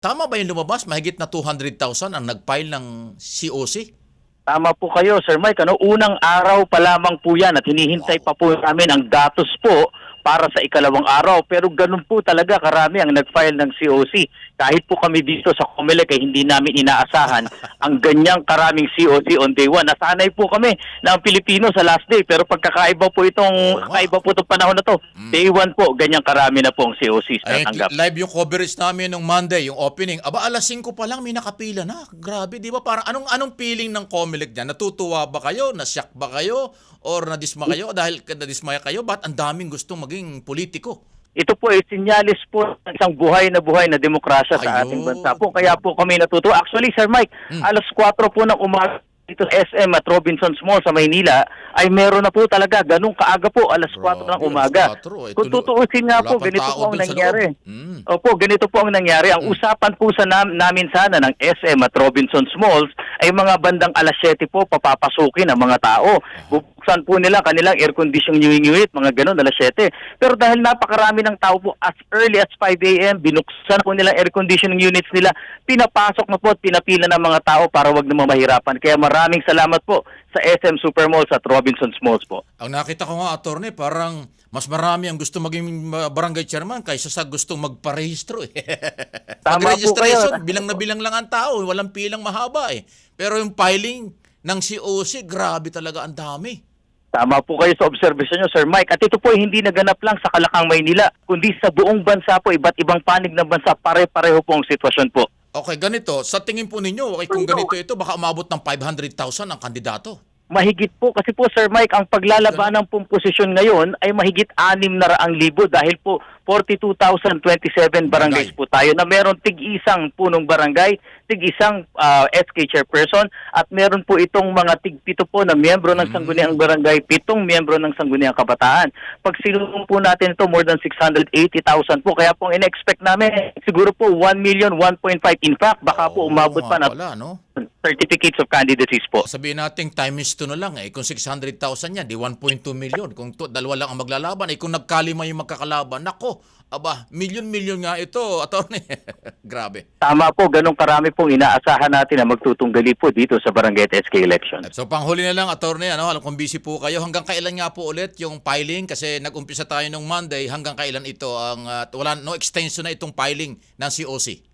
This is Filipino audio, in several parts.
Tama ba yung lumabas? Mahigit na 200,000 ang nag-file ng COC? Tama po kayo, Sir Mike. Ano, unang araw pa lamang po yan at hinihintay pa po namin ang datos po para sa ikalawang araw. Pero ganun po talaga karami ang nag-file ng COC. Kahit po kami dito sa Comelec ay hindi namin inaasahan ang ganyang karaming COC on day one. Nasanay po kami na ang Pilipino sa last day. Pero pagkakaiba po itong, Oo nga. kakaiba po itong panahon na to. Day one po, ganyang karami na po ang COC Ay, na tanggap. live yung coverage namin nung Monday, yung opening. Aba, alas 5 pa lang may nakapila na. Grabe, di ba? Parang anong anong feeling ng Comelec niya? Natutuwa ba kayo? Nasyak ba kayo? Or nadisma kayo? Dahil nadismaya kayo, ba't ang daming gustong maging politiko? Ito po ay sinyalis po ng isang buhay na buhay na demokrasya sa Ayun. ating bansa po. Kaya po kami natutuwa. Actually, Sir Mike, Hmm. alas 4 po ng umaga dito sa SM at Robinsons Mall sa Maynila ay meron na po talaga ganung kaaga po alas 4 ng umaga. alas 4. Eh, Kung tutuusin nga po, ganito po ang sa nangyari. Mm. Opo, ganito po ang nangyari. Ang usapan po sa nam- namin sana ng SM at Robinsons Malls ay mga bandang alas 7 po papapasukin ang mga tao. Bubuksan po nila kanilang air conditioning unit, mga ganun, alas 7. Pero dahil napakarami ng tao po, as early as 5 a.m., binuksan po nila air conditioning units nila, pinapasok na po at pinapila ng mga tao para wag na mahirapan. Kaya maraming salamat po sa SM Supermalls at Robinsons Malls po. Ang nakita ko nga, attorney, parang mas marami ang gusto maging uh, barangay chairman kaysa sa gustong magparehistro. Eh. Tama po kayo. bilang na bilang lang ang tao, walang pilang mahaba eh. Pero yung filing ng COC, grabe talaga ang dami. Tama po kayo sa obserbasyon nyo, Sir Mike. At ito po ay hindi naganap lang sa Kalakang, Maynila, kundi sa buong bansa po, iba't ibang panig ng bansa, pare-pareho po ang sitwasyon po. Okay, ganito. Sa tingin po ninyo, okay, kung ganito ito, baka umabot ng 500,000 ang kandidato. Mahigit po, kasi po Sir Mike, ang paglalabanan pong posisyon ngayon ay mahigit 6 na raang libo dahil po 42,027 barangays Barangay. po tayo na meron tig-isang punong barangay, tig-isang ah, SK chairperson at meron po itong mga tig-pito po na miyembro ng Sangguniang Barangay, pitong miyembro ng Sangguniang Kabataan. Pag sinulong po natin ito, more than 680,000 po. Kaya po in-expect namin, siguro po 1 million, 1.5. In fact, baka po Oo umabot nga pa na Wala, no? Certificates of candidacies po. Sabihin natin times 2 na lang eh. Kung 600,000 yan, di 1.2 million. Kung to, dalawa lang ang maglalaban, eh kung nagkalima yung magkakalaban, nako, aba, milyon-milyon nga ito, attorney. Grabe. Tama po, ganun karami pong inaasahan natin na magtutunggali po dito sa Barangay at SK election. So panghuli na lang, attorney, ano, alam kong busy po kayo. Hanggang kailan nga po ulit yung filing? Kasi nag-umpisa tayo nung Monday. Hanggang kailan ito? Ang, uh, wala, no extension na itong filing ng COC.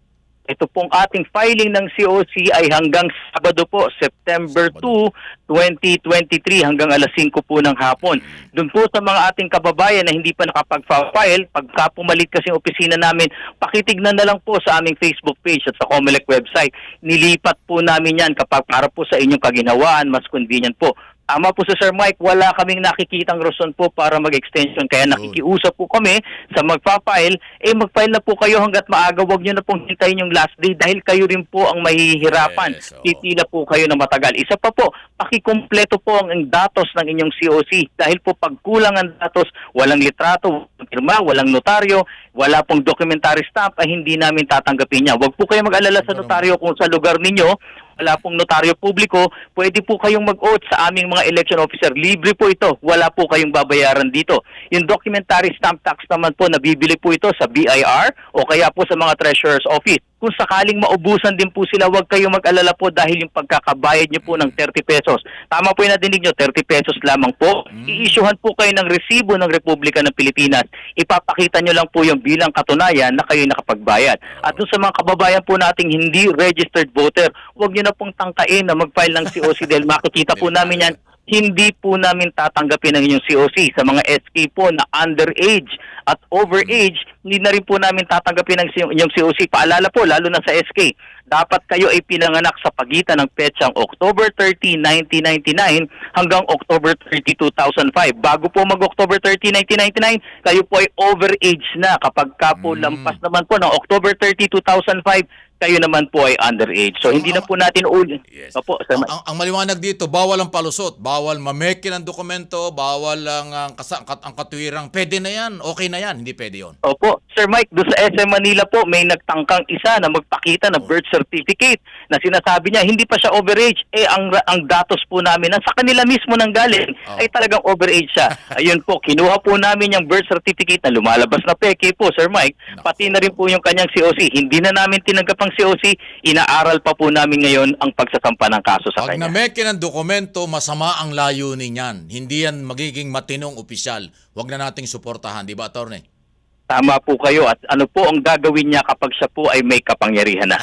Ito pong ating filing ng COC ay hanggang Sabado po, September 2, 2023 hanggang alas 5 po ng hapon. Doon po sa mga ating kababayan na hindi pa nakapag-file, pagka pumalit kasi opisina namin, pakitignan na lang po sa aming Facebook page at sa Comelec website. Nilipat po namin yan kapag para po sa inyong kaginawaan, mas convenient po. Tama po sa Sir Mike, wala kaming nakikitang rason po para mag-extension. Kaya nakikiusap po kami sa magpa-file, eh mag-file na po kayo hanggat maaga. Huwag nyo na pong hintayin yung last day dahil kayo rin po ang mahihirapan. Yes, oo. Titila po kayo na matagal. Isa pa po, pakikumpleto po ang datos ng inyong COC. Dahil po pag kulang ang datos, walang litrato, walang pirma, walang notaryo, wala pong documentary stamp, ay hindi namin tatanggapin niya. Huwag po kayo mag-alala sa notaryo kung sa lugar ninyo wala pong notaryo publiko, pwede po kayong mag-oath sa aming mga election officer. Libre po ito. Wala po kayong babayaran dito. Yung documentary stamp tax naman po, nabibili po ito sa BIR o kaya po sa mga treasurer's office. Kung sakaling maubusan din po sila, huwag kayong mag-alala po dahil yung pagkakabayad nyo po ng 30 pesos. Tama po yung nadinig nyo, 30 pesos lamang po. I-issuehan po kayo ng resibo ng Republika ng Pilipinas. Ipapakita nyo lang po yung bilang katunayan na kayo nakapagbayad. At doon sa mga kababayan po nating hindi registered voter, huwag nyo na pong tangkain na mag-file ng COC dahil makikita po namin yan hindi po namin tatanggapin ang inyong COC sa mga SK po na underage at overage, hindi na rin po namin tatanggapin ang inyong COC. Paalala po, lalo na sa SK, dapat kayo ay pinanganak sa pagitan ng petsang October 30, 1999 hanggang October 30, 2005. Bago po mag-October 30, 1999, kayo po ay overage na. Kapag ka po Mm. lampas naman po ng October 30, 2005, kayo naman po ay underage. So, hindi na ang- po natin uli. Yes. Opo, Sir Ang, ang, ang maliwanag dito, bawal ang palusot, bawal mameke ng dokumento, bawal ang, ang, kasa, kat, ang katwirang. Pwede na yan, okay na yan, hindi pwede yon. Opo, Sir Mike, doon sa SM Manila po, may nagtangkang isa na magpakita ng birth certificate na sinasabi niya hindi pa siya overage. Eh, ang, ang datos po namin na sa kanila mismo nang galing Oh. ay talagang overage siya. Ayun po, kinuha po namin yung birth certificate na lumalabas na peke po, Sir Mike. Pati na rin po yung kanyang COC. Hindi na namin tinanggap ang COC, inaaral pa po namin ngayon ang pagsasampa ng kaso sa Pag kanya. nameke ng dokumento, masama ang layunin yan. Hindi yan magiging matinong opisyal. Huwag na nating suportahan, di ba, attorney? Tama po kayo at ano po ang gagawin niya kapag siya po ay may kapangyarihan na.